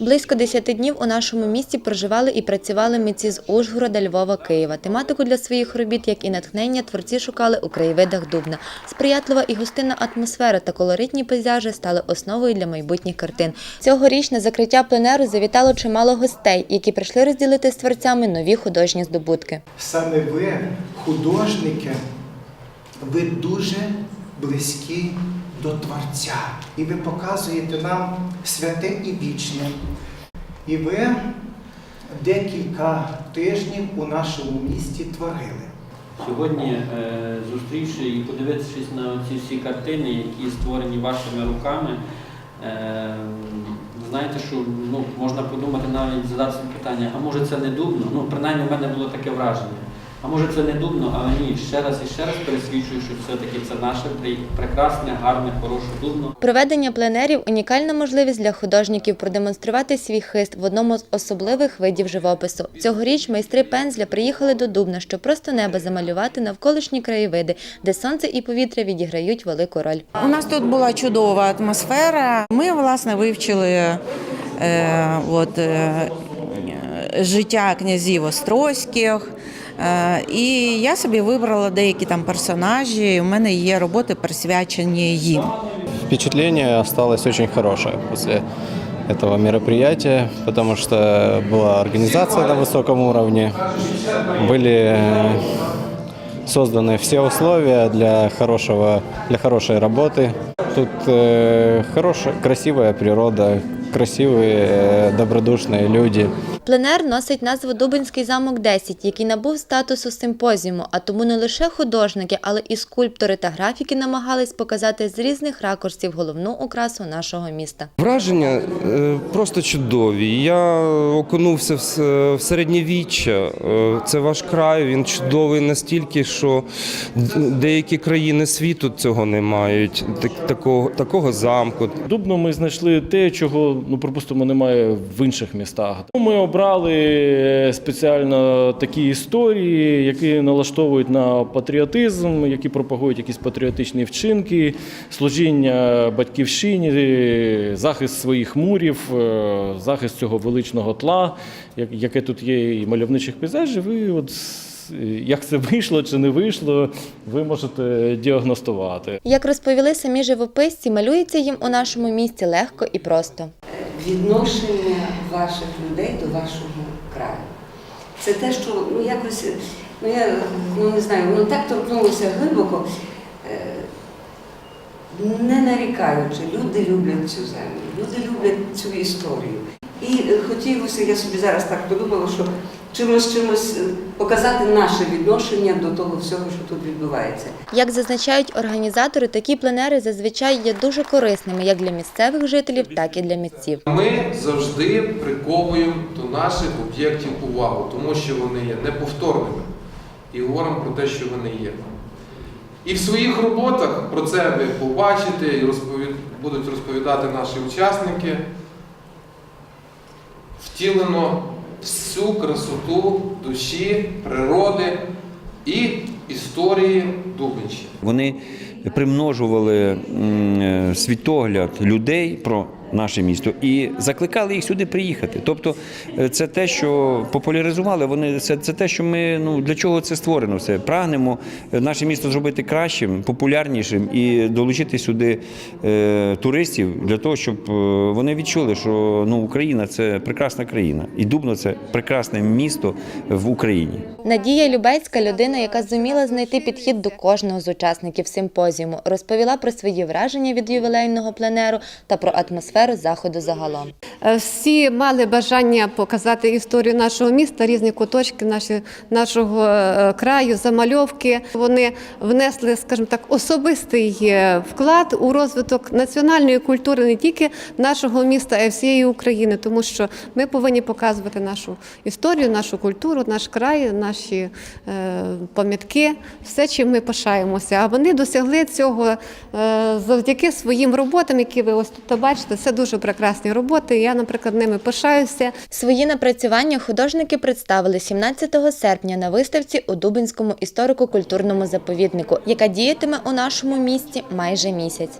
Близько 10 днів у нашому місті проживали і працювали митці з Ужгорода, Львова, Києва. Тематику для своїх робіт, як і натхнення, творці шукали у краєвидах Дубна. Сприятлива і гостинна атмосфера та колоритні пейзажі стали основою для майбутніх картин. Цьогоріч на закриття пленеру завітало чимало гостей, які прийшли розділити з творцями нові художні здобутки. Саме ви, художники, ви дуже близькі до Творця. І ви показуєте нам святе і вічне. І ви декілька тижнів у нашому місті творили. Сьогодні, е, зустрівши і подивившись на ці всі картини, які створені вашими руками, е, знаєте, що ну, можна подумати навіть задати питання, а може це не дубно? Ну, принаймні в мене було таке враження. А може це не дубно, але ні, ще раз і ще раз пересвідчую, що все-таки це наше прекрасне, гарне, хороше дубно. Проведення пленерів унікальна можливість для художників продемонструвати свій хист в одному з особливих видів живопису. Цьогоріч майстри пензля приїхали до Дубна, щоб просто небо замалювати навколишні краєвиди, де сонце і повітря відіграють велику роль. У нас тут була чудова атмосфера. Ми власне вивчили е, от, е, життя князів Острозьких. Е, і я собі вибрала деякі там персонажі. У мене є роботи присвячені їм. Впечатление осталось очень хорошее после этого мероприятия, потому что была организация на высоком уровне, были э, созданы все условия для, хорошего, для хорошей работы. Тут э, хорошая, красивая природа, красивые, э, добродушные люди. Пленер носить назву Дубинський замок 10, який набув статусу симпозіуму, а тому не лише художники, але і скульптори та графіки намагались показати з різних ракурсів головну окрасу нашого міста. Враження е, просто чудові. Я окунувся в с- в середньовіччя. Е, Це ваш край, він чудовий настільки, що д- деякі країни світу цього не мають. Так- Такого, такого замку. Дубно ми знайшли те, чого ну припустимо немає в інших містах. Ми обрали е, спеціально такі історії, які налаштовують на патріотизм, які пропагують якісь патріотичні вчинки, служіння батьківщині, захист своїх мурів, е, захист цього величного тла, як- яке тут є і мальовничих пейзажів. І от як це вийшло чи не вийшло, ви можете діагностувати. Як розповіли самі живописці, малюється їм у нашому місті легко і просто. відношення ваших людей до вашого краю. Це те, що ну якось, ну я ну не знаю, воно так торкнулося глибоко, е, не нарікаючи, люди люблять цю землю, люди люблять цю історію. І хотілося, я собі зараз так подумала, що чимось чимось е, показати наше відношення до того всього, що тут відбувається. Як зазначають організатори, такі пленери зазвичай є дуже корисними як для місцевих жителів, так і для митців. Ми завжди приковуємо до наших об'єктів увагу, тому що вони є неповторними і говоримо про те, що вони є. І в своїх роботах про це ви побачите і розповід- будуть розповідати наші учасники. Втілено всю красоту душі, природи і історії Дубенщини. Вони примножували е, світогляд людей про наше місто і закликали їх сюди приїхати. Тобто, е, це те, що популяризували. Вони це, це те, що ми ну для чого це створено. Все прагнемо е, наше місто зробити кращим, популярнішим і долучити сюди е, туристів для того, щоб е, вони відчули, що ну Україна це прекрасна країна, і Дубно це прекрасне місто в Україні. Надія Любецька, людина, яка зуміла знайти підхід до кожного з учасників симпозіуму, розповіла про свої враження від ювілейного пленеру та про атмосферу заходу загалом. Е, Всі мали бажання показати історію нашого міста, різні куточки наші, нашого е, краю, замальовки. Вони внесли, скажімо так, особистий е, вклад у розвиток національної культури не тільки нашого міста, а й всієї України, тому що ми повинні показувати нашу історію, нашу культуру, наш край, наші пам'ятки, все, чим ми пишаємося. А вони досягли цього завдяки своїм роботам, які ви ось тут бачите. Дуже прекрасні роботи. Я, наприклад, ними пишаюся. Свої напрацювання художники представили 17 серпня на виставці у Дубинському історико-культурному заповіднику, яка діятиме у нашому місті майже місяць.